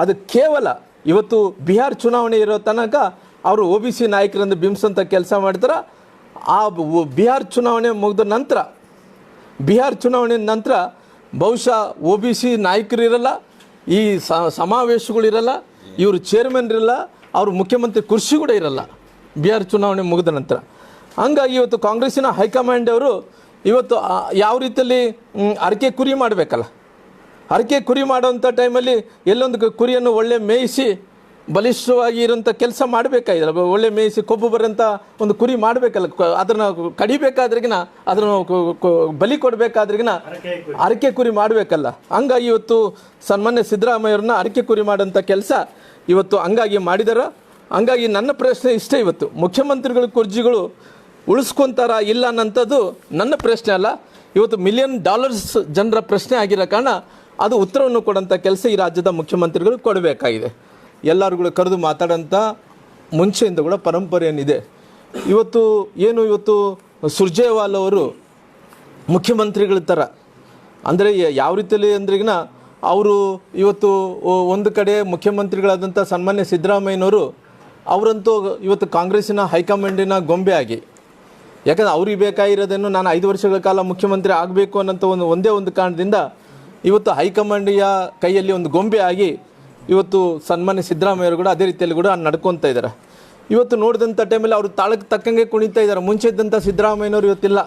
ಅದು ಕೇವಲ ಇವತ್ತು ಬಿಹಾರ್ ಚುನಾವಣೆ ಇರೋ ತನಕ ಅವರು ಒ ಬಿ ಸಿ ನಾಯಕರಿಂದ ಬಿಂಬಿಸೋಂಥ ಕೆಲಸ ಮಾಡ್ತಾರೆ. ಆ ಬಿಹಾರ್ ಚುನಾವಣೆ ಮುಗಿದ ನಂತರ, ಬಿಹಾರ್ ಚುನಾವಣೆ ನಂತರ ಬಹುಶಃ ಒ ಬಿ ಸಿ ನಾಯಕರು ಇರಲ್ಲ, ಈ ಸಮಾವೇಶಗಳಿರಲ್ಲ ಇವರು ಚೇರ್ಮನ್ ಇರಲ್ಲ, ಅವರು ಮುಖ್ಯಮಂತ್ರಿ ಕುರ್ಚಿ ಕೂಡ ಇರಲ್ಲ. ಬಿಹಾರ್ ಚುನಾವಣೆ ಮುಗಿದ ನಂತರ. ಹಂಗಾಗಿ ಇವತ್ತು ಕಾಂಗ್ರೆಸ್ಸಿನ ಹೈಕಮಾಂಡ್ ಅವರು ಇವತ್ತು ಯಾವ ರೀತಿಯಲ್ಲಿ ಅರಕೆ ಕುರಿ ಮಾಡಬೇಕಲ್ಲ. ಅರಕೆ ಕುರಿ ಮಾಡೋಂಥ ಟೈಮಲ್ಲಿ ಎಲ್ಲೊಂದು ಕುರಿಯನ್ನು ಒಳ್ಳೆ ಮೇಯಿಸಿ ಬಲಿಷ್ಠವಾಗಿ ಇರೋಂಥ ಕೆಲಸ ಮಾಡಬೇಕಾಗಿಲ್ಲ ಒಳ್ಳೆ ಮೇಯಿಸಿ ಕೊಬ್ಬು ಬರೋಂಥ ಒಂದು ಕುರಿ ಮಾಡಬೇಕಲ್ಲ ಅದನ್ನು ಕಡಿಬೇಕಾದ್ರಿಗಿನ ಅದನ್ನು ಬಲಿ ಕೊಡಬೇಕಾದ್ರಿಗಿನ ಅರಕೆ ಕುರಿ. ಮಾಡಬೇಕಲ್ಲ. ಹಂಗಾಗಿ ಇವತ್ತು ಸನ್ಮಾನ್ಯ ಸಿದ್ದರಾಮಯ್ಯವ್ರನ್ನ ಅರಕೆ ಕುರಿ ಮಾಡೋಂಥ ಕೆಲಸ ಇವತ್ತು ಹಂಗಾಗಿ ಮಾಡಿದಾರ. ಹಂಗಾಗಿ ನನ್ನ ಪ್ರಶ್ನೆ ಇಷ್ಟೇ ಇವತ್ತು. ಮುಖ್ಯಮಂತ್ರಿಗಳ ಕುರ್ಜಿಗಳು ಉಳಿಸ್ಕೊಂತಾರ ಇಲ್ಲ ಅನ್ನೋಂಥದ್ದು ನನ್ನ ಪ್ರಶ್ನೆ ಅಲ್ಲ. ಇವತ್ತು ಮಿಲಿಯನ್ ಡಾಲರ್ಸ್ ಜನರ ಪ್ರಶ್ನೆ ಆಗಿರೋ ಕಾರಣ ಅದು ಉತ್ತರವನ್ನು ಕೊಡೋಂಥ ಕೆಲಸ ಈ ರಾಜ್ಯದ ಮುಖ್ಯಮಂತ್ರಿಗಳು ಕೊಡಬೇಕಾಗಿದೆ. ಎಲ್ಲರೂ ಕರೆದು ಮಾತಾಡೋಂಥ ಮುಂಚೆಯಿಂದ ಕೂಡ ಪರಂಪರೆ ಏನಿದೆ ಇವತ್ತು ಏನು ಇವತ್ತು ಸುರ್ಜೇವಾಲ್ ಅವರು ಮುಖ್ಯಮಂತ್ರಿಗಳ ಥರ ಅಂದರೆ ಯಾವ ರೀತಿಯಲ್ಲಿ ಅಂದ್ರಿಗಿನ ಅವರು ಇವತ್ತು ಒಂದು ಕಡೆ ಮುಖ್ಯಮಂತ್ರಿಗಳಾದಂಥ ಸನ್ಮಾನ್ಯ ಸಿದ್ದರಾಮಯ್ಯನವರು ಅವರಂತೂ ಇವತ್ತು ಕಾಂಗ್ರೆಸ್ಸಿನ ಹೈಕಮಾಂಡಿನ ಗೊಂಬೆ ಆಗಿ, ಯಾಕಂದ್ರೆ ಅವ್ರಿಗೆ ಬೇಕಾಗಿರೋದನ್ನು ನಾನು ಐದು ವರ್ಷಗಳ ಕಾಲ ಮುಖ್ಯಮಂತ್ರಿ ಆಗಬೇಕು ಅನ್ನೋಂಥ ಒಂದು, ಒಂದೇ ಒಂದು ಕಾರಣದಿಂದ ಇವತ್ತು ಹೈಕಮಾಂಡಿಯ ಕೈಯಲ್ಲಿ ಒಂದು ಗೊಂಬೆ ಆಗಿ ಇವತ್ತು ಸನ್ಮಾನ್ಯ ಸಿದ್ದರಾಮಯ್ಯರು ಕೂಡ ಅದೇ ರೀತಿಯಲ್ಲಿ ಕೂಡ ನಡ್ಕೊತಾ ಇದ್ದಾರೆ ಇವತ್ತು ನೋಡಿದಂಥ ಟೈಮಲ್ಲಿ ಅವರು ತಾಳಕ್ಕೆ ತಕ್ಕಂಗೆ ಕುಣಿತಾ ಇದ್ದಾರೆ ಮುಂಚೆ ಇದ್ದಂಥ ಸಿದ್ದರಾಮಯ್ಯನವರು ಇವತ್ತಿಲ್ಲ.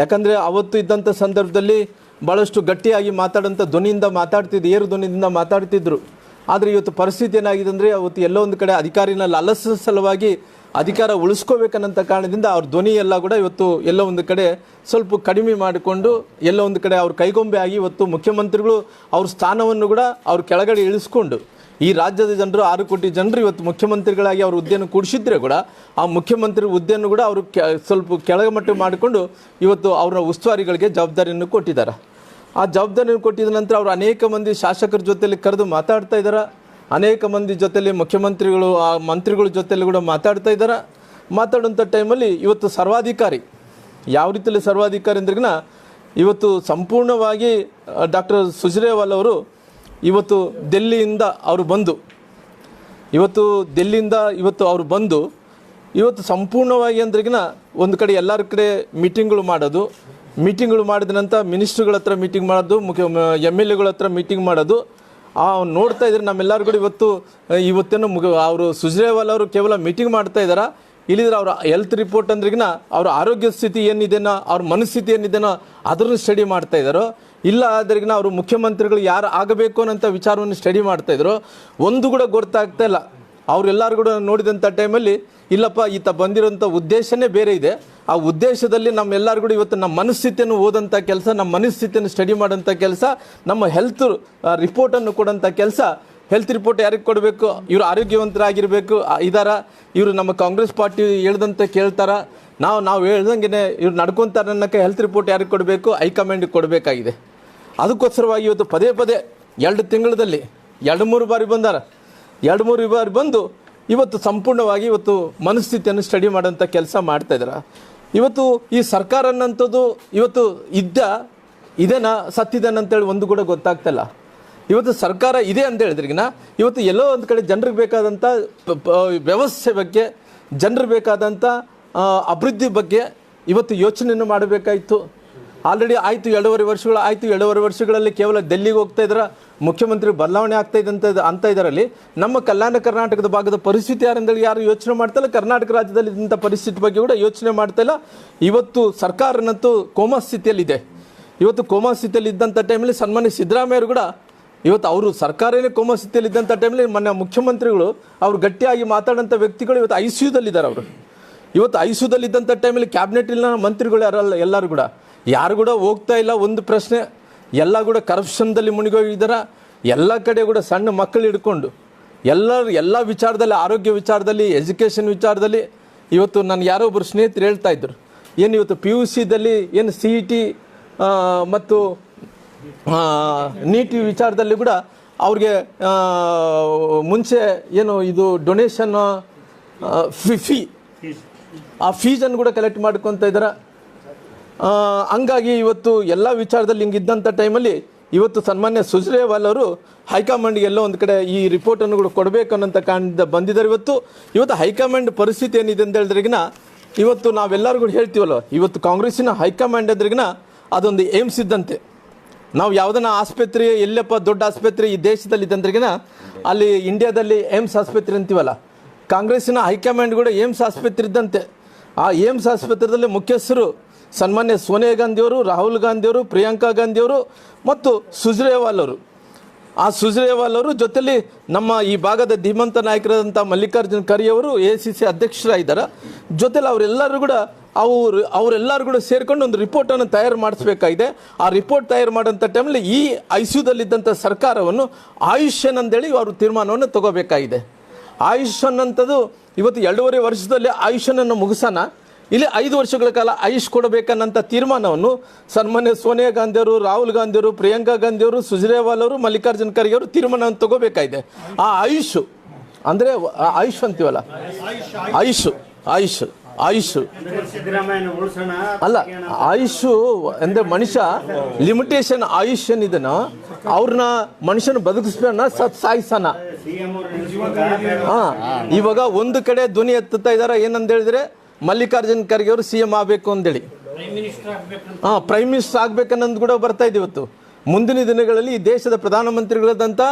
ಯಾಕಂದರೆ ಅವತ್ತು ಇದ್ದಂಥ ಸಂದರ್ಭದಲ್ಲಿ ಭಾಳಷ್ಟು ಗಟ್ಟಿಯಾಗಿ ಮಾತಾಡೋಂಥ ಧ್ವನಿಯಿಂದ ಮಾತಾಡ್ತಿದ್ದು, ಏರು ಧ್ವನಿಯಿಂದ ಮಾತಾಡ್ತಿದ್ರು. ಆದರೆ ಇವತ್ತು ಪರಿಸ್ಥಿತಿ ಏನಾಗಿದೆ ಅಂದರೆ ಅವತ್ತು ಎಲ್ಲೋ ಒಂದು ಕಡೆ ಅಧಿಕಾರಿನಲ್ಲಿ ಅಲಸ ಸಲುವಾಗಿ ಅಧಿಕಾರ ಉಳಿಸ್ಕೋಬೇಕನ್ನಂಥ ಕಾರಣದಿಂದ ಅವ್ರ ಧ್ವನಿ ಎಲ್ಲ ಕೂಡ ಇವತ್ತು ಎಲ್ಲ ಒಂದು ಕಡೆ ಸ್ವಲ್ಪ ಕಡಿಮೆ ಮಾಡಿಕೊಂಡು ಎಲ್ಲ ಒಂದು ಕಡೆ ಅವ್ರ ಕೈಗೊಂಬೆ ಆಗಿ ಇವತ್ತು ಮುಖ್ಯಮಂತ್ರಿಗಳು ಅವ್ರ ಸ್ಥಾನವನ್ನು ಕೂಡ ಅವ್ರ ಕೆಳಗಡೆ ಇಳಿಸ್ಕೊಂಡು ಈ ರಾಜ್ಯದ ಜನರು, ಆರು ಕೋಟಿ ಜನರು ಇವತ್ತು ಮುಖ್ಯಮಂತ್ರಿಗಳಾಗಿ ಅವ್ರ ಹುದ್ದೆಯನ್ನು ಕೂಡಿಸಿದ್ರೆ ಕೂಡ ಆ ಮುಖ್ಯಮಂತ್ರಿ ಹುದ್ದೆಯನ್ನು ಕೂಡ ಅವರು ಕೆ, ಸ್ವಲ್ಪ ಕೆಳಗಮಟ್ಟ ಮಾಡಿಕೊಂಡು ಇವತ್ತು ಅವರ ಉಸ್ತುವಾರಿಗಳಿಗೆ ಜವಾಬ್ದಾರಿಯನ್ನು ಕೊಟ್ಟಿದ್ದಾರೆ. ಆ ಜವಾಬ್ದಾರಿಯನ್ನು ಕೊಟ್ಟಿದ ನಂತರ ಅವರು ಅನೇಕ ಮಂದಿ ಶಾಸಕರ ಜೊತೆಯಲ್ಲಿ ಕರೆದು ಮಾತಾಡ್ತಾ ಇದ್ದಾರೆ ಅನೇಕ ಮಂದಿ ಜೊತೆಯಲ್ಲಿ ಮುಖ್ಯಮಂತ್ರಿಗಳು, ಆ ಮಂತ್ರಿಗಳ ಜೊತೆಯಲ್ಲಿ ಕೂಡ ಮಾತಾಡ್ತಾ ಇದ್ದಾರೆ. ಮಾತಾಡುವಂಥ ಟೈಮಲ್ಲಿ ಇವತ್ತು ಸರ್ವಾಧಿಕಾರಿ, ಯಾವ ರೀತಿಯಲ್ಲಿ ಸರ್ವಾಧಿಕಾರಿ ಅಂದ್ರಿಗಿನ ಇವತ್ತು ಸಂಪೂರ್ಣವಾಗಿ ಡಾಕ್ಟರ್ ಸುಜ್ರೇವಾಲ್ ಅವರು ಇವತ್ತು ದೆಲ್ಲಿಯಿಂದ ಅವರು ಬಂದು, ಇವತ್ತು ದೆಲ್ಲಿಯಿಂದ ಇವತ್ತು ಅವರು ಬಂದು, ಇವತ್ತು ಸಂಪೂರ್ಣವಾಗಿ ಅಂದ್ರಿಗಿನ ಒಂದು ಕಡೆ ಎಲ್ಲರ ಕಡೆ ಮೀಟಿಂಗ್ಗಳು ಮಾಡೋದು, ಮೀಟಿಂಗ್ಗಳು ಮಾಡಿದ ನಂತರ ಮಿನಿಸ್ಟ್ರುಗಳ ಹತ್ರ ಮೀಟಿಂಗ್ ಮಾಡೋದು, ಮುಖ್ಯ ಎಂ ಎಲ್ ಎಗಳ ಹತ್ರ ಮೀಟಿಂಗ್ ಮಾಡೋದು ಆ ನೋಡ್ತಾ ಇದ್ರೆ ನಮ್ಮೆಲ್ಲರೂ ಕೂಡ ಇವತ್ತು ಇವತ್ತೇನು ಮುಗ, ಅವರು ಸುಜ್ರೇವಾಲ್ ಅವರು ಕೇವಲ ಮೀಟಿಂಗ್ ಮಾಡ್ತಾ ಇದ್ದಾರೆ ಇಲ್ಲಿದ್ರೆ ಅವರ ಹೆಲ್ತ್ ರಿಪೋರ್ಟ್ ಅಂದ್ರಿಗಿನ ಅವ್ರ ಆರೋಗ್ಯ ಸ್ಥಿತಿ ಏನಿದೆನೋ, ಅವ್ರ ಮನಸ್ಥಿತಿ ಏನಿದೆನೋ ಅದನ್ನು ಸ್ಟಡಿ ಮಾಡ್ತಾ ಇದ್ದಾರೋ ಇಲ್ಲ ಆದ್ರಿಗಿನ ಅವರು ಮುಖ್ಯಮಂತ್ರಿಗಳು ಯಾರು ಆಗಬೇಕು ಅನ್ನೋಂಥ ವಿಚಾರವನ್ನು ಸ್ಟಡಿ ಮಾಡ್ತಾ ಇದ್ರು. ಒಂದು ಕೂಡ ಗೊತ್ತಾಗ್ತಾ ಇಲ್ಲ. ಅವರೆಲ್ಲರೂ ಕೂಡ ನೋಡಿದಂಥ ಟೈಮಲ್ಲಿ ಇಲ್ಲಪ್ಪ, ಈತ ಬಂದಿರೋಂಥ ಉದ್ದೇಶನೇ ಬೇರೆ ಇದೆ. ಆ ಉದ್ದೇಶದಲ್ಲಿ ನಮ್ಮೆಲ್ಲರೂ ಕೂಡ ಇವತ್ತು ನಮ್ಮ ಮನಸ್ಥಿತಿಯನ್ನು ಓದಂಥ ಕೆಲಸ, ನಮ್ಮ ಮನಸ್ಥಿತಿಯನ್ನು ಸ್ಟಡಿ ಮಾಡೋಂಥ ಕೆಲಸ, ನಮ್ಮ ಹೆಲ್ತ್ ರಿಪೋರ್ಟನ್ನು ಕೊಡೋಂಥ ಕೆಲಸ ಹೆಲ್ತ್ ರಿಪೋರ್ಟ್ ಯಾರಿಗೆ ಕೊಡಬೇಕು? ಇವರು ಆರೋಗ್ಯವಂತರಾಗಿರಬೇಕು ಇದಾರ. ಇವರು ನಮ್ಮ ಕಾಂಗ್ರೆಸ್ ಪಾರ್ಟಿ ಹೇಳ್ದಂತೆ ಕೇಳ್ತಾರ. ನಾವು ನಾವು ಹೇಳ್ದಂಗೆ ಇವ್ರು ನಡ್ಕೊತಾರೆ ಅನ್ನೋಕ್ಕೆ ಹೆಲ್ತ್ ರಿಪೋರ್ಟ್ ಯಾರಿಗೆ ಕೊಡಬೇಕು? ಹೈಕಮಾಂಡಿಗೆ ಕೊಡಬೇಕಾಗಿದೆ. ಅದಕ್ಕೋಸ್ಕರವಾಗಿ ಇವತ್ತು ಪದೇ ಪದೇ ಎರಡು ತಿಂಗಳಲ್ಲಿ, ಎರಡು ಮೂರು ಬಾರಿ ಬಂದಾರ. ಎರಡು ಮೂರು ಬಾರಿ ಬಂದು ಇವತ್ತು ಸಂಪೂರ್ಣವಾಗಿ ಇವತ್ತು ಮನಸ್ಥಿತಿಯನ್ನು ಸ್ಟಡಿ ಮಾಡೋಂಥ ಕೆಲಸ ಮಾಡ್ತಾ ಇದ್ದಾರೆ ಇವತ್ತು ಈ ಸರ್ಕಾರ ಅನ್ನೋಂಥದ್ದು ಇವತ್ತು ಇದ್ದ, ಇದೇನಾ ಸತ್ತಿದೇನ ಅಂತೇಳಿ ಒಂದು ಕೂಡ ಗೊತ್ತಾಗ್ತಲ್ಲ ಇವತ್ತು ಸರ್ಕಾರ ಇದೆ ಅಂತ ಹೇಳಿದ್ರಿಗಿನ ಇವತ್ತು ಎಲ್ಲೋ ಒಂದು ಕಡೆ ಜನರಿಗೆ ಬೇಕಾದಂಥ ವ್ಯವಸ್ಥೆ ಬಗ್ಗೆ, ಜನರಿಗೆ ಬೇಕಾದಂಥ ಅಭಿವೃದ್ಧಿ ಬಗ್ಗೆ ಇವತ್ತು ಯೋಚನೆಯನ್ನು ಮಾಡಬೇಕಾಯಿತು. ಆಲ್ರೆಡಿ ಆಯಿತು, ಎರಡೂವರೆ ವರ್ಷಗಳು ಆಯಿತು, ಎರಡೂವರೆ ವರ್ಷಗಳಲ್ಲಿ ಕೇವಲ ಡೆಲ್ಲಿಗೆ ಹೋಗ್ತಾ ಇದ್ರ, ಮುಖ್ಯಮಂತ್ರಿ ಬದಲಾವಣೆ ಆಗ್ತಾ ಇದೆ ಅಂತ ಅಂತ ಇದರಲ್ಲಿ ನಮ್ಮ ಕಲ್ಯಾಣ ಕರ್ನಾಟಕದ ಭಾಗದ ಪರಿಸ್ಥಿತಿ ಯಾರಂದೇಳಿ ಯಾರು ಯೋಚನೆ ಮಾಡ್ತಾ ಕರ್ನಾಟಕ ರಾಜ್ಯದಲ್ಲಿ ಇಂಥ ಪರಿಸ್ಥಿತಿ ಬಗ್ಗೆ ಕೂಡ ಯೋಚನೆ ಮಾಡ್ತಾ ಇವತ್ತು ಸರ್ಕಾರನಂತೂ ಕೋಮಾ ಸ್ಥಿತಿಯಲ್ಲಿದೆ. ಇವತ್ತು ಕೋಮಾ ಸ್ಥಿತಿಯಲ್ಲಿ ಇದ್ದಂಥ ಟೈಮಲ್ಲಿ ಸನ್ಮಾನ್ಯ ಸಿದ್ದರಾಮಯ್ಯರು ಕೂಡ ಇವತ್ತು ಅವರು ಸರ್ಕಾರನೇ ಕೋಮಾ ಸ್ಥಿತಿಯಲ್ಲಿ ಇದ್ದಂಥ ಟೈಮಲ್ಲಿ ಮೊನ್ನೆ ಮುಖ್ಯಮಂತ್ರಿಗಳು ಅವರು ಗಟ್ಟಿಯಾಗಿ ಮಾತಾಡೋಂಥ ವ್ಯಕ್ತಿಗಳು ಇವತ್ತು ಐ ಸಿ ಯುದಲ್ಲಿದ್ದಾರೆ ಅವರು. ಇವತ್ತು ಐ ಸಿ ಯುದಲ್ಲಿದ್ದಂಥ ಟೈಮಲ್ಲಿ ಕ್ಯಾಬಿನೆಟ್ ಇಲ್ಲ ಮಂತ್ರಿಗಳು ಯಾರಲ್ಲ, ಎಲ್ಲರೂ ಕೂಡ. ಯಾರು ಕೂಡ ಹೋಗ್ತಾ ಇಲ್ಲ, ಒಂದು ಪ್ರಶ್ನೆ. ಎಲ್ಲ ಕೂಡ ಕರಪ್ಷನ್ದಲ್ಲಿ ಮುಳುಗೋಗಿದ್ದಾರೆ ಎಲ್ಲ ಕಡೆ ಕೂಡ ಸಣ್ಣ ಮಕ್ಕಳು ಹಿಡ್ಕೊಂಡು. ಎಲ್ಲರೂ ಎಲ್ಲ ವಿಚಾರದಲ್ಲಿ, ಆರೋಗ್ಯ ವಿಚಾರದಲ್ಲಿ ಎಜುಕೇಷನ್ ವಿಚಾರದಲ್ಲಿ ಇವತ್ತು ನಾನು ಯಾರೋ ಒಬ್ಬರು ಸ್ನೇಹಿತರು ಹೇಳ್ತಾ ಇದ್ರು. ಏನು ಇವತ್ತು ಪಿ ಯು ಸಿದಲ್ಲಿ ಏನು ಸಿ ಇ ಟಿ ಮತ್ತು ನೀಟಿ ವಿಚಾರದಲ್ಲಿ ಕೂಡ ಅವ್ರಿಗೆ ಮುಂಚೆ ಏನು ಇದು ಡೊನೇಷನ್ ಫಿ ಫೀ ಆ ಫೀಸನ್ನು ಕೂಡ ಕಲೆಕ್ಟ್ ಮಾಡ್ಕೊತ ಇದ್ದಾರೆ. ಹಂಗಾಗಿ ಇವತ್ತು ಎಲ್ಲ ವಿಚಾರದಲ್ಲಿ ಹಿಂಗಿದ್ದಂಥ ಟೈಮಲ್ಲಿ ಇವತ್ತು ಸನ್ಮಾನ್ಯ ಸುಜ್ರೇವಾಲ್ ಅವರು ಹೈಕಮಾಂಡ್ಗೆ ಎಲ್ಲೋ ಒಂದು ಕಡೆ ಈ ರಿಪೋರ್ಟನ್ನು ಕೂಡ ಕೊಡಬೇಕು ಅನ್ನೋಂಥ ಕಾರಣದಿಂದ ಬಂದಿದ್ದಾರೆ ಇವತ್ತು. ಇವತ್ತು ಹೈಕಮಾಂಡ್ ಪರಿಸ್ಥಿತಿ ಏನಿದೆ ಅಂತ ಹೇಳಿದ್ರಿಗಿನ ಇವತ್ತು ನಾವೆಲ್ಲರೂ ಕೂಡ ಹೇಳ್ತೀವಲ್ಲ ಇವತ್ತು ಕಾಂಗ್ರೆಸ್ಸಿನ ಹೈಕಮಾಂಡ್ ಎದ್ರಿಗಿನ ಅದೊಂದು ಏಮ್ಸ್ ಇದ್ದಂತೆ. ನಾವು ಯಾವುದನ್ನ ಆಸ್ಪತ್ರೆ ಎಲ್ಲಪ್ಪ ದೊಡ್ಡ ಆಸ್ಪತ್ರೆ ಈ ದೇಶದಲ್ಲಿ ಇದ್ದಂದ್ರಿಗಿನ ಅಲ್ಲಿ ಇಂಡಿಯಾದಲ್ಲಿ ಏಮ್ಸ್ ಆಸ್ಪತ್ರೆ ಅಂತೀವಲ್ಲ, ಕಾಂಗ್ರೆಸ್ಸಿನ ಹೈಕಮಾಂಡ್ ಕೂಡ ಏಮ್ಸ್ ಆಸ್ಪತ್ರೆ ಇದ್ದಂತೆ. ಆ ಏಮ್ಸ್ ಆಸ್ಪತ್ರೆಯಲ್ಲಿ ಮುಖ್ಯಸ್ಥರು ಸನ್ಮಾನ್ಯ ಸೋನಿಯಾ ಗಾಂಧಿಯವರು, ರಾಹುಲ್ ಗಾಂಧಿಯವರು, ಪ್ರಿಯಾಂಕಾ ಗಾಂಧಿಯವರು ಮತ್ತು ಸುಜ್ರೇವಾಲ್ ಅವರು. ಆ ಸುಜ್ರೇವಾಲ್ ಅವರು ಜೊತೆಲಿ ನಮ್ಮ ಈ ಭಾಗದ ಧೀಮಂತ ನಾಯಕರಾದಂಥ ಮಲ್ಲಿಕಾರ್ಜುನ್ ಖರ್ಗೆ ಅವರು ಎ ಸಿ ಸಿ ಅಧ್ಯಕ್ಷರಾಗಿದ್ದಾರೆ. ಜೊತೆಲಿ ಅವರೆಲ್ಲರೂ ಕೂಡ ಅವರು ಅವರೆಲ್ಲರೂ ಕೂಡ ಸೇರ್ಕೊಂಡು ಒಂದು ರಿಪೋರ್ಟನ್ನು ತಯಾರು ಮಾಡಿಸ್ಬೇಕಾಗಿದೆ. ಆ ರಿಪೋರ್ಟ್ ತಯಾರು ಮಾಡೋಂಥ ಟೈಮಲ್ಲಿ ಈ ಐಸಿಯುದಲ್ಲಿದ್ದಂಥ ಸರ್ಕಾರವನ್ನು ಆಯುಷ್ಯನ್ ಅಂತೇಳಿ ಅವರು ತೀರ್ಮಾನವನ್ನು ತಗೋಬೇಕಾಗಿದೆ. ಆಯುಷ್ಯನ್ ಅಂಥದ್ದು ಇವತ್ತು ಎರಡೂವರೆ ವರ್ಷದಲ್ಲಿ ಆಯುಷ್ಯನನ್ನು ಮುಗಿಸೋಣ. ಇಲ್ಲಿ ಐದು ವರ್ಷಗಳ ಕಾಲ ಆಯುಷ್ ಕೊಡಬೇಕನ್ನಂಥ ತೀರ್ಮಾನವನ್ನು ಸನ್ಮಾನ್ಯ ಸೋನಿಯಾ ಗಾಂಧಿಯವರು ರಾಹುಲ್ ಗಾಂಧಿಯವರು ಪ್ರಿಯಾಂಕಾ ಗಾಂಧಿಯವರು ಸುಜ್ರೇವಾಲ್ ಅವರು ಮಲ್ಲಿಕಾರ್ಜುನ್ ಖರ್ಗೆ ಅವರು ತೀರ್ಮಾನವನ್ನು ತಗೋಬೇಕಾಗಿದೆ. ಆ ಆಯುಷ್ ಅಂದರೆ ಆಯುಷ್ ಅಂತೀವಲ್ಲ? ಆಯುಷ್ ಆಯುಷ್ ಆಯುಷ್. ಅಲ್ಲ ಆಯುಷು ಅಂದ್ರೆ ಮನುಷ್ಯ ಲಿಮಿಟೇಷನ್ ಆಯುಷ್ ಏನಿದನೋ ಅವ್ರನ್ನ ಮನುಷ್ಯನ ಬದುಕಿಸ್ಬೇಡ ಸತ್ ಸಾಯಿಸನ. ಹಾಂ ಇವಾಗ ಒಂದು ಕಡೆ ಧ್ವನಿ ಎತ್ತುತ್ತಾ ಇದ್ದಾರೆ ಏನಂತ ಹೇಳಿದ್ರೆ ಮಲ್ಲಿಕಾರ್ಜುನ್ ಖರ್ಗೆ ಅವರು ಸಿ ಎಂ ಆಗಬೇಕು ಅಂತೇಳಿ ಹಾಂ ಪ್ರೈಮ್ ಮಿನಿಸ್ಟರ್ ಆಗ್ಬೇಕನ್ನೋದು ಕೂಡ ಬರ್ತಾ ಇದೆ ಇವತ್ತು. ಮುಂದಿನ ದಿನಗಳಲ್ಲಿ ಈ ದೇಶದ ಪ್ರಧಾನಮಂತ್ರಿಗಳಾದಂಥ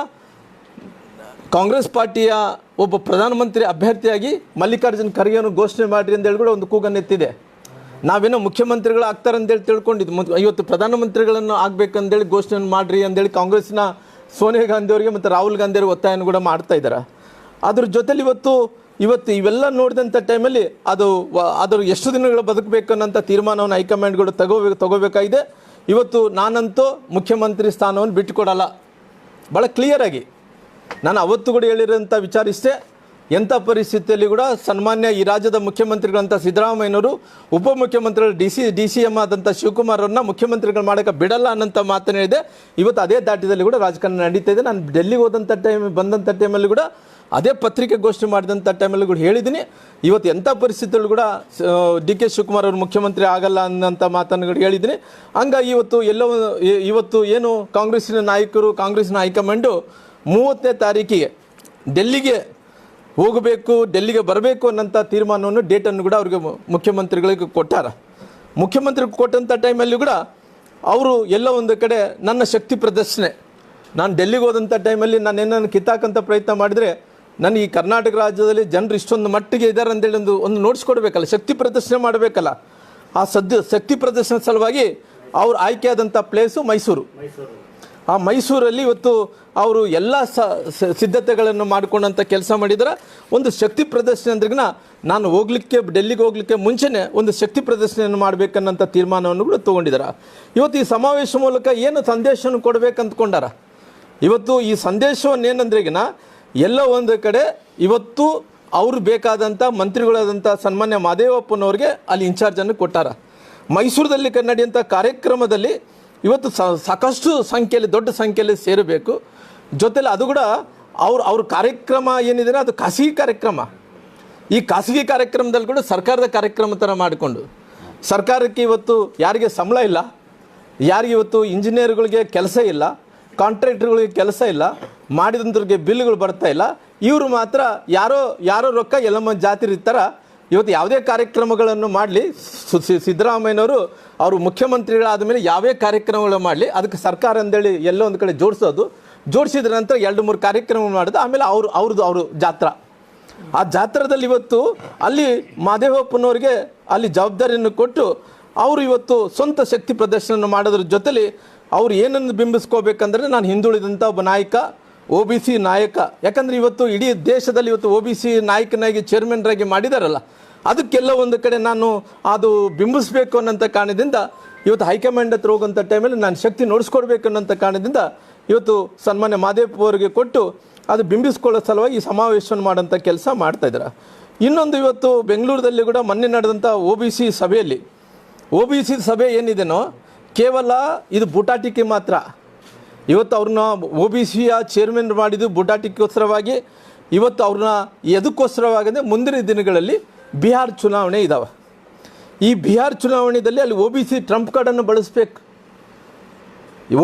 ಕಾಂಗ್ರೆಸ್ ಪಾರ್ಟಿಯ ಒಬ್ಬ ಪ್ರಧಾನಮಂತ್ರಿ ಅಭ್ಯರ್ಥಿಯಾಗಿ ಮಲ್ಲಿಕಾರ್ಜುನ್ ಖರ್ಗೆಯನ್ನು ಘೋಷಣೆ ಮಾಡಿರಿ ಅಂತೇಳಿ ಕೂಡ ಒಂದು ಕೂಗನ್ನು ಎತ್ತಿದೆ. ನಾವೇನೋ ಮುಖ್ಯಮಂತ್ರಿಗಳು ಆಗ್ತಾರೆ ಅಂತೇಳಿ ತಿಳ್ಕೊಂಡಿದ್ದು ಇವತ್ತು ಪ್ರಧಾನಮಂತ್ರಿಗಳನ್ನು ಆಗ್ಬೇಕಂತೇಳಿ ಘೋಷಣೆ ಮಾಡಿರಿ ಅಂತೇಳಿ ಕಾಂಗ್ರೆಸ್ನ ಸೋನಿಯಾ ಗಾಂಧಿ ಅವರಿಗೆ ಮತ್ತು ರಾಹುಲ್ ಗಾಂಧಿ ಅವರಿಗೆ ಒತ್ತಾಯನ ಕೂಡ ಮಾಡ್ತಾ ಇದ್ದಾರೆ ಅದ್ರ ಜೊತೆಲಿ ಇವತ್ತು ಇವತ್ತು ಇವೆಲ್ಲ ನೋಡಿದಂಥ ಟೈಮಲ್ಲಿ ಅದು ಅದರ ಎಷ್ಟು ದಿನಗಳು ಬದುಕಬೇಕು ಅನ್ನೋಂಥ ತೀರ್ಮಾನವನ್ನು ಹೈಕಮಾಂಡ್ಗಳು ತಗೋಬೇಕು ತಗೋಬೇಕಾಗಿದೆ. ಇವತ್ತು ನಾನಂತೂ ಮುಖ್ಯಮಂತ್ರಿ ಸ್ಥಾನವನ್ನು ಬಿಟ್ಟುಕೊಡಲ್ಲ. ಭಾಳ ಕ್ಲಿಯರಾಗಿ ನಾನು ಅವತ್ತು ಕೂಡ ಹೇಳಿರೋಂಥ ವಿಚಾರ ಇಷ್ಟೇ. ಎಂಥ ಪರಿಸ್ಥಿತಿಯಲ್ಲಿ ಕೂಡ ಸನ್ಮಾನ್ಯ ಈ ರಾಜ್ಯದ ಮುಖ್ಯಮಂತ್ರಿಗಳಂಥ ಸಿದ್ದರಾಮಯ್ಯನವರು, ಉಪಮುಖ್ಯಮಂತ್ರಿಗಳು, D C D C M ಆದಂಥ ಶಿವಕುಮಾರ್ ಅವ್ರನ್ನ ಮುಖ್ಯಮಂತ್ರಿಗಳು ಮಾಡೋಕೆ ಬಿಡಲ್ಲ ಅನ್ನೋಂಥ ಮಾತನೇ ಇದೆ ಇವತ್ತು ಅದೇ ದಾಟಿದಲ್ಲಿ ಕೂಡ ರಾಜಕಾರಣ ನಡೀತಾ ಇದೆ. ನಾನು ಡೆಲ್ಲಿಗೆ ಹೋದಂಥ ಟೈಮ್, ಬಂದಂಥ ಟೈಮಲ್ಲಿ ಕೂಡ ಅದೇ ಪತ್ರಿಕೆ ಘೋಷಣೆ ಮಾಡಿದಂಥ ಟೈಮಲ್ಲಿ ಕೂಡ ಹೇಳಿದ್ದೀನಿ. ಇವತ್ತು ಎಂಥ ಪರಿಸ್ಥಿತಿಗಳು ಕೂಡ ಡಿ ಕೆ ಶಿವಕುಮಾರ್ ಅವರು ಮುಖ್ಯಮಂತ್ರಿ ಆಗಲ್ಲ ಅನ್ನೋಂಥ ಮಾತನ್ನು ಕೂಡ ಹೇಳಿದ್ದೀನಿ. ಹಂಗಾಗಿ ಇವತ್ತು ಎಲ್ಲೋ ಇವತ್ತು ಏನು ಕಾಂಗ್ರೆಸ್ಸಿನ ನಾಯಕರು ಕಾಂಗ್ರೆಸ್ನ ಹೈಕಮಾಂಡು ಮೂವತ್ತನೇ ತಾರೀಕಿಗೆ ಡೆಲ್ಲಿಗೆ ಹೋಗಬೇಕು, ಡೆಲ್ಲಿಗೆ ಬರಬೇಕು ಅನ್ನೋಂಥ ತೀರ್ಮಾನವನ್ನು ಡೇಟನ್ನು ಕೂಡ ಅವ್ರಿಗೆ ಮುಖ್ಯಮಂತ್ರಿಗಳಿಗೆ ಕೊಟ್ಟಾರ. ಮುಖ್ಯಮಂತ್ರಿ ಕೊಟ್ಟಂಥ ಟೈಮಲ್ಲಿ ಕೂಡ ಅವರು ಎಲ್ಲ ಒಂದು ಕಡೆ ನನ್ನ ಶಕ್ತಿ ಪ್ರದರ್ಶನೆ, ನಾನು ಡೆಲ್ಲಿಗೆ ಹೋದಂಥ ಟೈಮಲ್ಲಿ ನಾನು ಏನನ್ನು ಕಿತ್ತಾಕಂಥ ಪ್ರಯತ್ನ ಮಾಡಿದರೆ ನನ್ನ ಈ ಕರ್ನಾಟಕ ರಾಜ್ಯದಲ್ಲಿ ಜನರು ಇಷ್ಟೊಂದು ಮಟ್ಟಿಗೆ ಇದ್ದಾರೆ ಅಂತೇಳಿ ಒಂದು ಒಂದು ನೋಡಿಸ್ಕೊಡ್ಬೇಕಲ್ಲ ಶಕ್ತಿ ಪ್ರದರ್ಶನ ಮಾಡಬೇಕಲ್ಲ. ಆ ಸದ್ಯ ಶಕ್ತಿ ಪ್ರದರ್ಶನ ಸಲುವಾಗಿ ಅವ್ರು ಆಯ್ಕೆಯಾದಂಥ ಪ್ಲೇಸು ಮೈಸೂರು. ಆ ಮೈಸೂರಲ್ಲಿ ಇವತ್ತು ಅವರು ಎಲ್ಲ ಸಿದ್ಧತೆಗಳನ್ನು ಮಾಡಿಕೊಂಡಂಥ ಕೆಲಸ ಮಾಡಿದ್ರೆ. ಒಂದು ಶಕ್ತಿ ಪ್ರದರ್ಶನ ನಾನು ಹೋಗ್ಲಿಕ್ಕೆ, ಡೆಲ್ಲಿಗೆ ಹೋಗ್ಲಿಕ್ಕೆ ಮುಂಚೆನೆ ಒಂದು ಶಕ್ತಿ ಪ್ರದರ್ಶನವನ್ನು ಮಾಡಬೇಕನ್ನಂಥ ತೀರ್ಮಾನವನ್ನು ಕೂಡ ತೊಗೊಂಡಿದ್ದಾರೆ ಇವತ್ತು ಈ ಸಮಾವೇಶ ಮೂಲಕ ಏನು ಸಂದೇಶವನ್ನು ಕೊಡಬೇಕು ಅಂದ್ಕೊಂಡಾರ ಇವತ್ತು ಈ ಸಂದೇಶವನ್ನು ಏನಂದ್ರೆಗಿನ ಎಲ್ಲ ಒಂದು ಕಡೆ ಇವತ್ತು ಅವ್ರು ಬೇಕಾದಂಥ ಮಂತ್ರಿಗಳಾದಂಥ ಸನ್ಮಾನ್ಯ ಮಾದೇವಪ್ಪನವ್ರಿಗೆ ಅಲ್ಲಿ ಇನ್ಚಾರ್ಜನ್ನು ಕೊಟ್ಟಾರ. ಮೈಸೂರದಲ್ಲಿ ನಡೆಯುವಂಥ ಕಾರ್ಯಕ್ರಮದಲ್ಲಿ ಇವತ್ತು ಸಾಕಷ್ಟು ಸಂಖ್ಯೆಯಲ್ಲಿ ದೊಡ್ಡ ಸಂಖ್ಯೆಯಲ್ಲಿ ಸೇರಬೇಕು. ಜೊತೆಲಿ ಅದು ಕೂಡ ಅವ್ರ ಅವ್ರ ಕಾರ್ಯಕ್ರಮ ಏನಿದೆ ಅದು ಖಾಸಗಿ ಕಾರ್ಯಕ್ರಮ. ಈ ಖಾಸಗಿ ಕಾರ್ಯಕ್ರಮದಲ್ಲಿ ಕೂಡ ಸರ್ಕಾರದ ಕಾರ್ಯಕ್ರಮ ಥರ ಮಾಡಿಕೊಂಡು. ಸರ್ಕಾರಕ್ಕೆ ಇವತ್ತು ಯಾರಿಗೆ ಸಂಬಳ ಇಲ್ಲ. ಯಾರಿಗೆ ಇವತ್ತು ಇಂಜಿನಿಯರ್ಗಳಿಗೆ ಕೆಲಸ ಇಲ್ಲ. ಕಾಂಟ್ರಾಕ್ಟರ್ಗಳಿಗೆ ಕೆಲಸ ಇಲ್ಲ. ಮಾಡಿದಂಥವ್ರಿಗೆ ಬಿಲ್ಗಳು ಬರ್ತಾ ಇಲ್ಲ. ಇವರು ಮಾತ್ರ ಯಾರೋ ಯಾರೋ ರೊಕ್ಕ ಎಲ್ಲಮ್ಮ ಜಾತಿ ಇರ್ತಾರ. ಇವತ್ತು ಯಾವುದೇ ಕಾರ್ಯಕ್ರಮಗಳನ್ನು ಮಾಡಲಿ. ಸಿದ್ದರಾಮಯ್ಯನವರು ಅವರು ಮುಖ್ಯಮಂತ್ರಿಗಳಾದ ಮೇಲೆ ಯಾವೇ ಕಾರ್ಯಕ್ರಮಗಳು ಮಾಡಲಿ. ಅದಕ್ಕೆ ಸರ್ಕಾರ ಅಂತೇಳಿ ಎಲ್ಲೋ ಒಂದು ಕಡೆ ಜೋಡಿಸೋದು. ಜೋಡಿಸಿದ ನಂತರ ಎರಡು, ಮೂರು ಕಾರ್ಯಕ್ರಮ ಮಾಡೋದು. ಆಮೇಲೆ ಅವರು, ಅವ್ರದ್ದು ಅವರು ಜಾತ್ರಾ. ಆ ಜಾತ್ರಾದಲ್ಲಿ ಇವತ್ತು ಅಲ್ಲಿ ಮಾದೇವಪ್ಪನವ್ರಿಗೆ ಅಲ್ಲಿ ಜವಾಬ್ದಾರಿಯನ್ನು ಕೊಟ್ಟು ಅವರು ಇವತ್ತು ಸ್ವಂತ ಶಕ್ತಿ ಪ್ರದರ್ಶನ ಮಾಡೋದ್ರ ಜೊತೆಲಿ ಅವ್ರು ಏನನ್ನು ಬಿಂಬಿಸ್ಕೋಬೇಕಂದ್ರೆ ನಾನು ಹಿಂದುಳಿದಂಥ ಒಬ್ಬ ನಾಯಕ. ಒ ಬಿ ಸಿ ನಾಯಕ. ಯಾಕಂದರೆ ಇವತ್ತು ಇಡೀ ದೇಶದಲ್ಲಿ ಇವತ್ತು ಒ ಬಿ ಸಿ ನಾಯಕನಾಗಿ ಚೇರ್ಮನ್ರಾಗಿ ಮಾಡಿದಾರಲ್ಲ. ಅದಕ್ಕೆಲ್ಲ ಒಂದು ಕಡೆ ನಾನು ಅದು ಬಿಂಬಿಸ್ಬೇಕು ಅನ್ನೋಂಥ ಕಾರಣದಿಂದ ಇವತ್ತು ಹೈಕಮಾಂಡ್ ಹತ್ರ ಹೋಗುವಂಥ ಟೈಮಲ್ಲಿ ನಾನು ಶಕ್ತಿ ನೋಡಿಸ್ಕೊಡ್ಬೇಕು ಅನ್ನೋಂಥ ಕಾರಣದಿಂದ ಇವತ್ತು ಸನ್ಮಾನ್ಯ ಮಾದೇಪ್ ಅವರಿಗೆ ಕೊಟ್ಟು ಅದು ಬಿಂಬಿಸ್ಕೊಳ್ಳೋ ಸಲುವಾಗಿ ಈ ಸಮಾವೇಶವನ್ನು ಮಾಡೋಂಥ ಕೆಲಸ ಮಾಡ್ತಾ ಇದ್ದಾರೆ. ಇನ್ನೊಂದು ಇವತ್ತು ಬೆಂಗಳೂರಲ್ಲಿ ಕೂಡ ಮೊನ್ನೆ ನಡೆದಂಥ ಒ ಬಿ ಸಿ ಸಭೆಯಲ್ಲಿ, ಒ ಬಿ ಸಿ ಸಭೆ ಏನಿದೆನೋ, ಕೇವಲ ಇದು ಬೂಟಾಟಿಕೆ ಮಾತ್ರ. ಇವತ್ತು ಅವ್ರನ್ನ ಒ ಬಿ ಸಿಯ ಚೇರ್ಮನ್ ಮಾಡಿದ್ದು ಬೂಟಾಟಿಕೋಸ್ಕರವಾಗಿ ಇವತ್ತು ಅವ್ರನ್ನ ಎದಕ್ಕೋಸ್ಕರವಾಗದೆ ಮುಂದಿನ ದಿನಗಳಲ್ಲಿ ಬಿಹಾರ್ ಚುನಾವಣೆ ಇದ್ದಾವೆ ಈ ಬಿಹಾರ್ ಚುನಾವಣೆಯಲ್ಲಿ ಅಲ್ಲಿ ಒ ಬಿ ಸಿ ಟ್ರಂಪ್ ಕಾರ್ಡನ್ನು ಬಳಸಬೇಕು.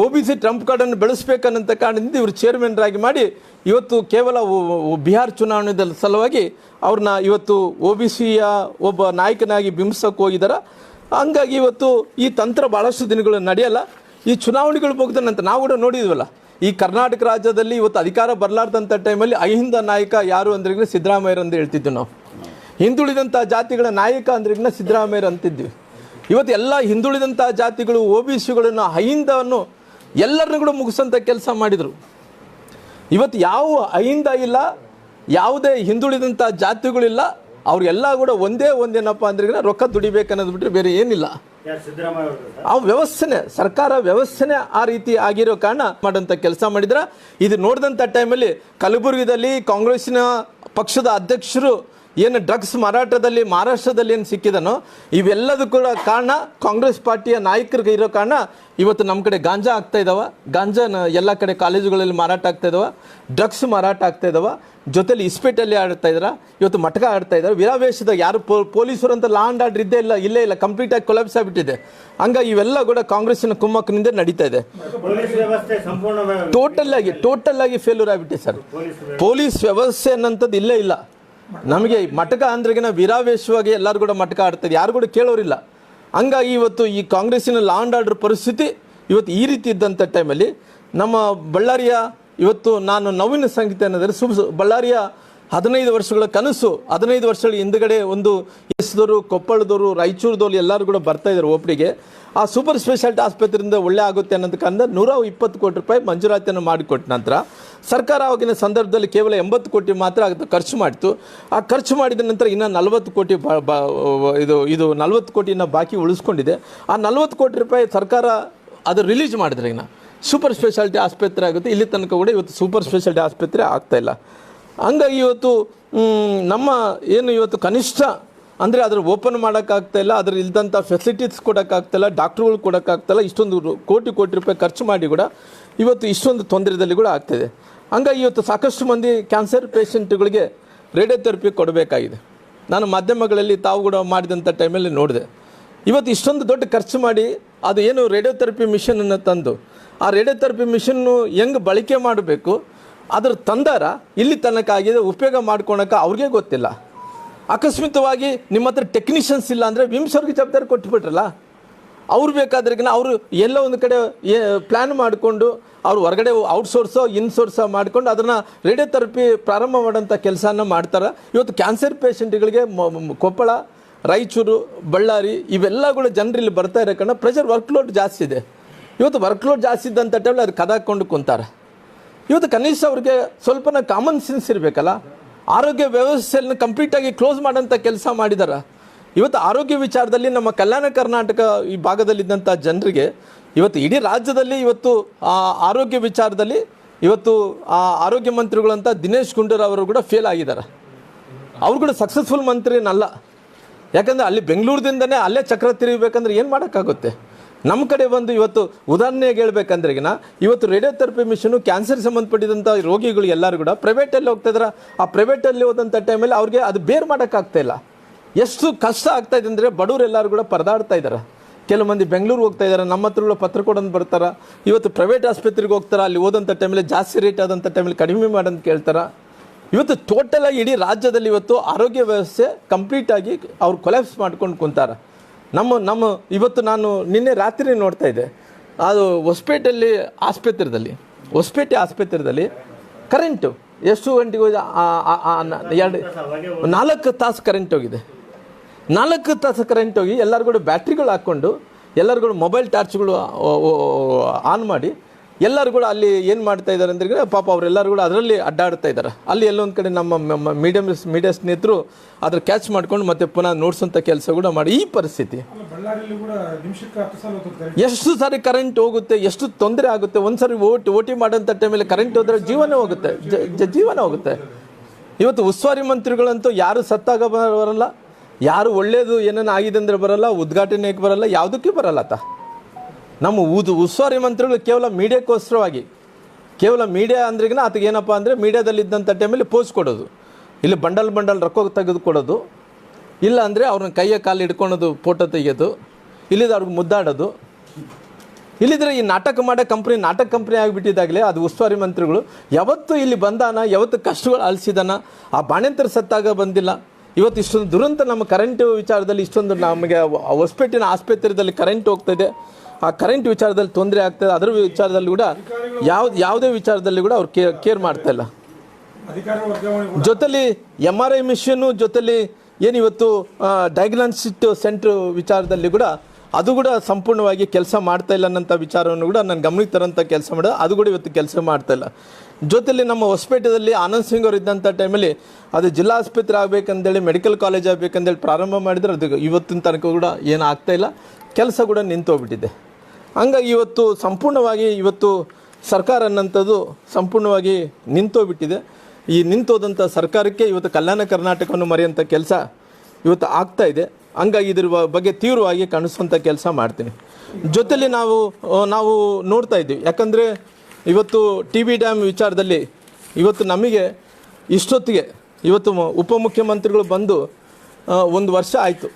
ಒ ಬಿ ಸಿ ಟ್ರಂಪ್ ಕಾರ್ಡನ್ನು ಬೆಳೆಸ್ಬೇಕನ್ನಂತ ಕಾರಣದಿಂದ ಇವರು ಚೇರ್ಮನ್ರಾಗಿ ಮಾಡಿ ಇವತ್ತು ಕೇವಲ ಬಿಹಾರ್ ಚುನಾವಣೆದ ಸಲುವಾಗಿ ಅವ್ರನ್ನ ಇವತ್ತು ಒ ಬಿ ಸಿಯ ಒಬ್ಬ ನಾಯಕನಾಗಿ ಬಿಂಬಿಸೋಕೆ ಹೋಗಿದ್ದಾರೆ ಹಂಗಾಗಿ ಇವತ್ತು ಈ ತಂತ್ರ ಭಾಳಷ್ಟು ದಿನಗಳು ನಡೆಯಲ್ಲ. ಈ ಚುನಾವಣೆಗಳು ನಂತರ ನಾವು ಕೂಡ ನೋಡಿದ್ವಲ್ಲ, ಈ ಕರ್ನಾಟಕ ರಾಜ್ಯದಲ್ಲಿ ಇವತ್ತು ಅಧಿಕಾರ ಬರಲಾರ್ದಂಥ ಟೈಮಲ್ಲಿ ಅಹಿಂದ ನಾಯಕ ಯಾರು ಅಂದ್ರೆ ಸಿದ್ದರಾಮಯ್ಯರು ಅಂತ ಹೇಳ್ತಿದ್ವಿ ನಾವು. ಹಿಂದುಳಿದಂಥ ಜಾತಿಗಳ ನಾಯಕ ಅಂದ್ರೆ ಸಿದ್ದರಾಮಯ್ಯರು ಅಂತಿದ್ವಿ. ಇವತ್ತು ಎಲ್ಲ ಹಿಂದುಳಿದಂಥ ಜಾತಿಗಳು ಒ ಬಿ ಸಿಗಳನ್ನು ಅಹಿಂದವನ್ನು ಎಲ್ಲರನ್ನೂ ಕೂಡ ಮುಗಿಸೋಂಥ ಕೆಲಸ ಮಾಡಿದರು. ಇವತ್ತು ಯಾವ ಅಹಿಂದ ಇಲ್ಲ, ಯಾವುದೇ ಹಿಂದುಳಿದಂಥ ಜಾತಿಗಳಿಲ್ಲ ಅವ್ರಿಗೆಲ್ಲ ಕೂಡ ಒಂದೇ ಒಂದೇನಪ್ಪ ಅಂದ್ರೆ ರೊಕ್ಕ ದುಡಿಬೇಕನ್ನೋದು ಬಿಟ್ಟರೆ ಬೇರೆ ಏನಿಲ್ಲ. ಆ ವ್ಯವಸ್ಥೆನೆ ಸರ್ಕಾರ ವ್ಯವಸ್ಥೆನೆ ಆ ರೀತಿ ಆಗಿರೋ ಕಾರಣ ಮಾಡಂತ ಕೆಲಸ ಮಾಡಿದ್ರ. ಇದು ನೋಡಿದಂಥ ಟೈಮಲ್ಲಿ ಕಲಬುರಗಿದಲ್ಲಿ ಕಾಂಗ್ರೆಸ್ನ ಪಕ್ಷದ ಅಧ್ಯಕ್ಷರು ಏನು ಡ್ರಗ್ಸ್ ಮಾರಾಟದಲ್ಲಿ ಮಹಾರಾಷ್ಟ್ರದಲ್ಲಿ ಏನು ಸಿಕ್ಕಿದನೋ ಇವೆಲ್ಲದೂ ಕೂಡ ಕಾರಣ ಕಾಂಗ್ರೆಸ್ ಪಾರ್ಟಿಯ ನಾಯಕರಿಗೆ ಇರೋ ಕಾರಣ ಇವತ್ತು ನಮ್ಮ ಕಡೆ ಗಾಂಜಾ ಆಗ್ತಾ ಇದಾವ. ಗಾಂಜಾನ ಎಲ್ಲ ಕಡೆ ಕಾಲೇಜುಗಳಲ್ಲಿ ಮಾರಾಟ ಆಗ್ತಾ ಇದಾವ. ಡ್ರಗ್ಸ್ ಮಾರಾಟ ಆಗ್ತಾ ಇದ್ದಾವ ಜೊತೆಲಿ ಇಸ್ಪೇಟಲ್ಲಿ ಆಡ್ತಾ ಇದ್ರ. ಇವತ್ತು ಮಟಕ ಆಡ್ತಾ ಇದ್ದಾರೆ ವಿರಾವೇಶದ ಯಾರು ಪೊ- ಪೊಲೀಸರು ಅಂತ ಲಾ ಅಂಡ್ ಆರ್ಡರ್ ಇದ್ದೇ ಇಲ್ಲ ಇಲ್ಲೇ ಇಲ್ಲ ಕಂಪ್ಲೀಟ್ ಆಗಿ ಕೊಲಾಬ್ಸ್ ಆಗಿಬಿಟ್ಟಿದೆ. ಹಂಗಾಗಿ ಇವೆಲ್ಲ ಕೂಡ ಕಾಂಗ್ರೆಸ್ಸಿನ ಕುಮ್ಮಕ್ಕನಿಂದ ನಡೀತಾ ಇದೆ. ಟೋಟಲ್ ಆಗಿ ಟೋಟಲ್ ಆಗಿ ಫೇಲ್ಯೂರ್ ಆಗಿಬಿಟ್ಟಿದೆ ಸರ್. ಪೊಲೀಸ್ ಪೊಲೀಸ್ ವ್ಯವಸ್ಥೆ ಅನ್ನೋಂಥದ್ದು ಇಲ್ಲೇ ಇಲ್ಲ. ನಮಗೆ ಮಟಕ ಅಂದ್ರೆಗಿನ ವೀರಾವೇಶವಾಗಿ ಎಲ್ಲರೂ ಕೂಡ ಮಟಕ ಆಡ್ತದೆ ಯಾರು ಕೂಡ ಕೇಳೋರಿಲ್ಲ. ಹಂಗಾಗಿ ಇವತ್ತು ಈ ಕಾಂಗ್ರೆಸ್ಸಿನ ಲಾ ಆ್ಯಂಡ್ ಆರ್ಡರ್ ಪರಿಸ್ಥಿತಿ ಇವತ್ತು ಈ ರೀತಿ ಇದ್ದಂಥ ಟೈಮಲ್ಲಿ ನಮ್ಮ ಬಳ್ಳಾರಿಯ, ಇವತ್ತು ನಾನು ನವೀನ ಸಂಗೀತ ಅನ್ನೋದ್ರೆ ಸುಬ್ ಬಳ್ಳಾರಿಯ ಹದಿನೈದು ವರ್ಷಗಳ ಕನಸು, ಹದಿನೈದು ವರ್ಷಗಳ ಹಿಂದ್ಗಡೆ ಒಂದು ಎಸ್ದವರು ಕೊಪ್ಪಳದವರು ರಾಯಚೂರದವ್ರು ಎಲ್ಲರೂ ಕೂಡ ಬರ್ತಾ ಇದ್ದಾರೆ ಒಪ್ಪಿಗೆ. ಆ ಸೂಪರ್ ಸ್ಪೆಷಾಲಿಟಿ ಆಸ್ಪತ್ರೆಯಿಂದ ಒಳ್ಳೆ ಆಗುತ್ತೆ ಅನ್ನೋದು ಕಾರಣ ನೂರ ಇಪ್ಪತ್ತು ಕೋಟಿ ರೂಪಾಯಿ ಮಂಜೂರಾತಿಯನ್ನು ಮಾಡಿಕೊಟ್ಟ ನಂತರ ಸರ್ಕಾರ ಆವಾಗಿನ ಸಂದರ್ಭದಲ್ಲಿ ಕೇವಲ ಎಂಬತ್ತು ಕೋಟಿ ಮಾತ್ರ ಅದು ಖರ್ಚು ಮಾಡಿತು ಆ ಖರ್ಚು ಮಾಡಿದ ನಂತರ ಇನ್ನು ನಲವತ್ತು ಕೋಟಿ ಇದು ಇದು ನಲವತ್ತು ಕೋಟಿನ ಬಾಕಿ ಉಳಿಸ್ಕೊಂಡಿದೆ. ಆ ನಲವತ್ತು ಕೋಟಿ ರೂಪಾಯಿ ಸರ್ಕಾರ ಅದು ರಿಲೀಸ್ ಮಾಡಿದ್ರೆ ಇನ್ನು. ಸೂಪರ್ ಸ್ಪೆಷಾಲಿಟಿ ಆಸ್ಪತ್ರೆ ಆಗುತ್ತೆ, ಇಲ್ಲಿ ತನಕ ಕೂಡ ಇವತ್ತು ಸೂಪರ್ ಸ್ಪೆಷಾಲಿಟಿ ಆಸ್ಪತ್ರೆ ಆಗ್ತಾಯಿಲ್ಲ ಹಂಗಾಗಿ ಇವತ್ತು ನಮ್ಮ ಏನು ಇವತ್ತು ಕನಿಷ್ಠ, ಅಂದರೆ ಅದ್ರ ಓಪನ್ ಮಾಡೋಕ್ಕಾಗ್ತಾಯಿಲ್ಲ ಅದ್ರ ಇಲ್ದಂಥ ಫೆಸಿಲಿಟೀಸ್ ಕೊಡೋಕ್ಕಾಗ್ತಾಯಿಲ್ಲ ಡಾಕ್ಟ್ರುಗಳು ಕೊಡೋಕ್ಕಾಗ್ತಾಯಿಲ್ಲ ಇಷ್ಟೊಂದು ಕೋಟಿ ಕೋಟಿ ರೂಪಾಯಿ ಖರ್ಚು ಮಾಡಿ ಕೂಡ ಇವತ್ತು ಇಷ್ಟೊಂದು ತೊಂದರೆದಲ್ಲಿ ಕೂಡ ಆಗ್ತಾಯಿದೆ ಹಂಗಾಗಿ ಇವತ್ತು ಸಾಕಷ್ಟು ಮಂದಿ ಕ್ಯಾನ್ಸರ್ ಪೇಷಂಟ್ಗಳಿಗೆ ರೇಡಿಯೋಥೆರಪಿ ಕೊಡಬೇಕಾಗಿದೆ. ನಾನು ಮಾಧ್ಯಮಗಳಲ್ಲಿ ತಾವು ಕೂಡ ಮಾಡಿದಂಥ ಟೈಮಲ್ಲಿ ನೋಡಿದೆ. ಇವತ್ತು ಇಷ್ಟೊಂದು ದೊಡ್ಡ ಖರ್ಚು ಮಾಡಿ ಅದು ಏನು ರೇಡಿಯೋಥೆರಪಿ ಮಿಷನನ್ನು ತಂದು, ಆ ರೇಡಿಯೋಥೆರಪಿ ಮಿಷನ್ನು ಹೆಂಗೆ ಬಳಕೆ ಮಾಡಬೇಕು ಅದ್ರ ತಂದಾರ ಇಲ್ಲಿ ತನಕ ಆಗಿದೆ, ಉಪಯೋಗ ಮಾಡ್ಕೊಳಕ್ಕೆ ಅವ್ರಿಗೆ ಗೊತ್ತಿಲ್ಲ. ಅಕಸ್ಮಿತವಾಗಿ ನಿಮ್ಮ ಹತ್ರ ಟೆಕ್ನಿಷಿಯನ್ಸ್ ಇಲ್ಲ ಅಂದರೆ ವಿಮ್ಸ್ ಅವ್ರಿಗೆ ಜವಾಬ್ದಾರಿ ಕೊಟ್ಬಿಟ್ರಲ್ಲ. ಅವ್ರು ಬೇಕಾದ್ರಿಗಿನ ಅವರು ಎಲ್ಲ ಒಂದು ಕಡೆ ಪ್ಲ್ಯಾನ್ ಮಾಡಿಕೊಂಡು ಅವ್ರು ಹೊರಗಡೆ ಔಟ್ಸೋರ್ಸೋ ಇನ್ಸೋರ್ಸೋ ಮಾಡ್ಕೊಂಡು ಅದನ್ನು ರೇಡಿಯೋಥೆರಪಿ ಪ್ರಾರಂಭ ಮಾಡೋಂಥ ಕೆಲಸನ ಮಾಡ್ತಾರೆ. ಇವತ್ತು ಕ್ಯಾನ್ಸರ್ ಪೇಷಂಟ್ಗಳಿಗೆ ಕೊಪ್ಪಳ, ರಾಯಚೂರು, ಬಳ್ಳಾರಿ ಇವೆಲ್ಲಗಳು ಜನರಲ್ಲಿ ಬರ್ತಾ ಇರೋ ಕಾರಣ ಪ್ರೆಷರ್ ವರ್ಕ್ಲೋಡ್ ಜಾಸ್ತಿ ಇದೆ. ಇವತ್ತು ವರ್ಕ್ಲೋಡ್ ಜಾಸ್ತಿ ಇದ್ದಂಥ ಟೈಮಲ್ಲಿ ಅದು ಕದಾಕೊಂಡು ಕುಂತಾರೆ. ಇವತ್ತು ಕನಿಷ್ಠ ಅವ್ರಿಗೆ ಸ್ವಲ್ಪನ ಕಾಮನ್ ಸೆನ್ಸ್ ಇರಬೇಕಲ್ಲ? ಆರೋಗ್ಯ ವ್ಯವಸ್ಥೆಯನ್ನು ಕಂಪ್ಲೀಟಾಗಿ ಕ್ಲೋಸ್ ಮಾಡೋಂಥ ಕೆಲಸ ಮಾಡಿದಾರ. ಇವತ್ತು ಆರೋಗ್ಯ ವಿಚಾರದಲ್ಲಿ ನಮ್ಮ ಕಲ್ಯಾಣ ಕರ್ನಾಟಕ ಈ ಭಾಗದಲ್ಲಿದ್ದಂಥ ಜನರಿಗೆ ಇವತ್ತು ಇಡೀ ರಾಜ್ಯದಲ್ಲಿ ಇವತ್ತು, ಆ, ಆರೋಗ್ಯ ವಿಚಾರದಲ್ಲಿ ಇವತ್ತು, ಆ, ಆರೋಗ್ಯ ಮಂತ್ರಿಗಳಂತ ದಿನೇಶ್ ಗುಂಡೂರಾವ್ ಅವರು ಕೂಡ ಫೇಲ್ ಆಗಿದ್ದಾರೆ ಅವ್ರು ಕೂಡ ಸಕ್ಸಸ್ಫುಲ್ ಮಂತ್ರಿನಲ್ಲ ಯಾಕಂದರೆ ಅಲ್ಲಿ ಬೆಂಗಳೂರದಿಂದನೇ ಅಲ್ಲೇ ಚಕ್ರ ತಿರುಗಬೇಕಂದ್ರೆ ಏನು ಮಾಡೋಕ್ಕಾಗುತ್ತೆ? ನಮ್ಮ ಕಡೆ ಬಂದು ಇವತ್ತು ಉದಾಹರಣೆಗೆ ಹೇಳ್ಬೇಕಂದ್ರೆಗಿನ ಇವತ್ತು ರೇಡಿಯೋಥೆರಪಿ ಮಿಷನು ಕ್ಯಾನ್ಸರ್ ಸಂಬಂಧಪಟ್ಟಿದಂಥ ರೋಗಿಗಳು ಎಲ್ಲರೂ ಕೂಡ ಪ್ರೈವೇಟಲ್ಲಿ ಹೋಗ್ತಾ ಇದ್ದಾರೆ ಆ ಪ್ರೈವೇಟಲ್ಲಿ ಹೋದಂಥ ಟೈಮಲ್ಲಿ ಅವ್ರಿಗೆ ಅದು ಬೇರ್ ಮಾಡೋಕ್ಕಾಗ್ತಾ ಇಲ್ಲ. ಎಷ್ಟು ಕಷ್ಟ ಆಗ್ತಾ ಇದೆ ಅಂದರೆ ಬಡವ್ರು ಎಲ್ಲರೂ ಕೂಡ ಪರದಾಡ್ತಾ ಇದ್ದಾರೆ ಕೆಲವು ಮಂದಿ ಬೆಂಗಳೂರು ಹೋಗ್ತಾ ಇದ್ದಾರೆ ನಮ್ಮ ಹತ್ರ ಪತ್ರ ಕೊಡೋದು ಬರ್ತಾರೆ. ಇವತ್ತು ಪ್ರೈವೇಟ್ ಆಸ್ಪತ್ರೆಗೆ ಹೋಗ್ತಾರೆ, ಅಲ್ಲಿ ಹೋದಂಥ ಟೈಮಲ್ಲಿ ಜಾಸ್ತಿ ರೇಟ್ ಆದಂಥ ಟೈಮಲ್ಲಿ ಕಡಿಮೆ ಮಾಡಂತ ಕೇಳ್ತಾರೆ. ಇವತ್ತು ಟೋಟಲಾಗಿ ಇಡೀ ರಾಜ್ಯದಲ್ಲಿ ಇವತ್ತು ಆರೋಗ್ಯ ವ್ಯವಸ್ಥೆ ಕಂಪ್ಲೀಟಾಗಿ ಅವ್ರು ಕೊಲ್ಯಾಪ್ಸ್ ಮಾಡ್ಕೊಂಡು ಕುಂತಾರೆ. ನಮ್ಮ ನಮ್ಮ, ಇವತ್ತು ನಾನು ನಿನ್ನೆ ರಾತ್ರಿ ನೋಡ್ತಾ ಇದ್ದೆ. ಅದು ಹೊಸಪೇಟೆಯಲ್ಲಿ ಆಸ್ಪತ್ರೆದಲ್ಲಿ, ಹೊಸಪೇಟೆ ಆಸ್ಪತ್ರೆದಲ್ಲಿ ಕರೆಂಟು ಎಷ್ಟು ಗಂಟೆಗೆ ಹೋಗಿ ಆ- ಆ- ಆ- ನ- ಎರಡು, ನಾಲ್ಕು ತಾಸು ಕರೆಂಟ್ ಹೋಗಿದೆ. ನಾಲ್ಕು ತಾಸು ಕರೆಂಟ್ ಹೋಗಿ ಎಲ್ಲರಿಗೂ ಬ್ಯಾಟ್ರಿಗಳು ಹಾಕ್ಕೊಂಡು ಎಲ್ಲರಿಗೂ ಮೊಬೈಲ್ ಟಾರ್ಚ್ಗಳು ಆನ್ ಮಾಡಿ ಎಲ್ಲರೂ ಕೂಡ ಅಲ್ಲಿ ಏನು ಮಾಡ್ತಾ ಇದ್ದಾರೆ ಅಂದ್ರೆ ಪಾಪ ಅವರೆಲ್ಲರೂ ಕೂಡ ಅದರಲ್ಲಿ ಅಡ್ಡಾಡ್ತಾ ಇದ್ದಾರೆ. ಅಲ್ಲಿ ಎಲ್ಲೊಂದು ಕಡೆ ನಮ್ಮ ಮೀಡಿಯಮ್ ಮೀಡಿಯಾ ಸ್ನೇಹಿತರು ಅದ್ರ ಕ್ಯಾಚ್ ಮಾಡ್ಕೊಂಡು ಮತ್ತೆ ಪುನಃ ನೋಡ್ಸೋಂಥ ಕೆಲಸ ಕೂಡ ಮಾಡಿ. ಈ ಪರಿಸ್ಥಿತಿ. ಎಷ್ಟು ಸಾರಿ ಕರೆಂಟ್ ಹೋಗುತ್ತೆ ಎಷ್ಟು ತೊಂದರೆ ಆಗುತ್ತೆ ಒಂದ್ಸರಿ ಓಟಿ ಓಟಿ ಮಾಡೋಂಥ ಟೈಮಲ್ಲಿ ಕರೆಂಟ್ ಹೋದ್ರೆ ಜೀವನ ಹೋಗುತ್ತೆ ಜೀವನ ಹೋಗುತ್ತೆ. ಇವತ್ತು ಉಸ್ತುವಾರಿ ಮಂತ್ರಿಗಳಂತೂ ಯಾರು ಸತ್ತಾಗ ಬರಲ್ಲ ಯಾರು ಒಳ್ಳೇದು ಏನೇನು ಆಗಿದೆ ಅಂದರೆ ಬರಲ್ಲ ಉದ್ಘಾಟನೆಗೆ ಬರಲ್ಲ ಯಾವುದಕ್ಕೆ ಬರಲ್ಲ ಆತ ನಮ್ಮ ಉದ್ ಉಸ್ತುವಾರಿ ಮಂತ್ರಿಗಳು ಕೇವಲ ಮೀಡಿಯಾಕ್ಕೋಸ್ಕರವಾಗಿ, ಕೇವಲ ಮೀಡಿಯಾ ಅಂದ್ರಿಗಿನ ಆತಗೆ ಏನಪ್ಪ ಅಂದರೆ ಮೀಡಿಯಾದಲ್ಲಿದ್ದಂಥ ಟೈಮಲ್ಲಿ ಪೋಸ್ಟ್ ಕೊಡೋದು. ಇಲ್ಲಿ ಬಂಡಲ್ ಬಂಡಲ್ ರೊಕ್ಕ ತೆಗೆದುಕೊಡೋದು ಇಲ್ಲ ಅಂದರೆ ಅವ್ರನ್ನ ಕೈಯ ಕಾಲು ಹಿಡ್ಕೊಳೋದು, ಫೋಟೋ ತೆಗೆಯೋದು ಇಲ್ಲಿದ್ದು ಅವ್ರಿಗೆ ಮುದ್ದಾಡೋದು. ಇಲ್ಲಿದ್ರೆ ಈ ನಾಟಕ ಮಾಡೋ ಕಂಪ್ನಿ ನಾಟಕ ಕಂಪ್ನಿ ಆಗಿಬಿಟ್ಟಿದ್ದಾಗಲೇ ಅದು ಉಸ್ತುವಾರಿ ಮಂತ್ರಿಗಳು. ಯಾವತ್ತು ಇಲ್ಲಿ ಬಂದಾನ, ಯಾವತ್ತು ಕಷ್ಟಗಳು ಅಳಿಸಿದಾನ ಆ ಬಾಣಂತರ ಸತ್ತಾಗ ಬಂದಿಲ್ಲ. ಇವತ್ತು ಇಷ್ಟೊಂದು ದುರಂತ ನಮ್ಮ ಕರೆಂಟ್ ವಿಚಾರದಲ್ಲಿ ಇಷ್ಟೊಂದು ನಮಗೆ ಹೊಸಪೇಟಿನ ಆಸ್ಪತ್ರೆಯಲ್ಲಿ ಕರೆಂಟ್ ಹೋಗ್ತಾ ಇದೆ. ಆ ಕರೆಂಟ್ ವಿಚಾರದಲ್ಲಿ ತೊಂದರೆ ಆಗ್ತದೆ, ಅದರ ವಿಚಾರದಲ್ಲಿ ಕೂಡ ಯಾವ್ದು, ಯಾವುದೇ ವಿಚಾರದಲ್ಲಿ ಕೂಡ ಅವ್ರು ಕೇರ್ ಕೇರ್ ಮಾಡ್ತಾ ಇಲ್ಲ. ಜೊತೆಲಿ ಎಂ ಆರ್ ಐ ಮಿಷನ್ನು ಜೊತೆಲಿ ಏನಿವತ್ತು ಡಯಾಗ್ನಾಸ್ಟಿಕ್ ಸೆಂಟ್ರ್ ವಿಚಾರದಲ್ಲಿ ಕೂಡ ಅದು ಕೂಡ ಸಂಪೂರ್ಣವಾಗಿ ಕೆಲಸ ಮಾಡ್ತಾ ಇಲ್ಲ ಅನ್ನೋಂಥ ವಿಚಾರವನ್ನು ಕೂಡ ನಾನು ಗಮನಕ್ಕೆ ತರೋಂಥ ಕೆಲಸ ಮಾಡೋದು, ಅದು ಕೂಡ ಇವತ್ತು ಕೆಲಸ ಮಾಡ್ತಾ ಇಲ್ಲ. ಜೊತೆಲಿ ನಮ್ಮ ಹೊಸಪೇಟೆಯಲ್ಲಿ ಆನಂದ್ ಸಿಂಗ್ ಅವರು ಇದ್ದಂಥ ಟೈಮಲ್ಲಿ ಅದು ಜಿಲ್ಲಾ ಆಸ್ಪತ್ರೆ ಆಗಬೇಕಂದೇಳಿ ಮೆಡಿಕಲ್ ಕಾಲೇಜ್ ಆಗಬೇಕಂದೇಳಿ ಪ್ರಾರಂಭ ಮಾಡಿದರೆ ಅದು ಇವತ್ತಿನ ತನಕ ಕೂಡ ಏನು ಆಗ್ತಾ ಇಲ್ಲ, ಕೆಲಸ ಕೂಡ ನಿಂತೋಗ್ಬಿಟ್ಟಿದೆ. ಹಂಗಾಗಿ ಇವತ್ತು ಸಂಪೂರ್ಣವಾಗಿ ಇವತ್ತು ಸರ್ಕಾರ ಅನ್ನಂಥದ್ದು ಸಂಪೂರ್ಣವಾಗಿ ನಿಂತೋಗ್ಬಿಟ್ಟಿದೆ. ಈ ನಿಂತೋದಂಥ ಸರ್ಕಾರಕ್ಕೆ ಇವತ್ತು ಕಲ್ಯಾಣ ಕರ್ನಾಟಕವನ್ನು ಮರೆಯುವಂಥ ಕೆಲಸ ಇವತ್ತು ಆಗ್ತಾ ಇದೆ. ಹಂಗಾಗಿ ಇದ್ರ ಬಗ್ಗೆ ತೀವ್ರವಾಗಿ ಕಾಣಿಸುವಂಥ ಕೆಲಸ ಮಾಡ್ತೀನಿ. ಜೊತೆಯಲ್ಲಿ ನಾವು ನಾವು ನೋಡ್ತಾ ಇದ್ದೀವಿ. ಯಾಕಂದರೆ ಇವತ್ತು ಟಿ ಬಿ ಡ್ಯಾಮ್ ವಿಚಾರದಲ್ಲಿ ಇವತ್ತು ನಮಗೆ ಇಷ್ಟೊತ್ತಿಗೆ ಇವತ್ತು ಉಪಮುಖ್ಯಮಂತ್ರಿಗಳು ಬಂದು ಒಂದು ವರ್ಷ ಆಯಿತು.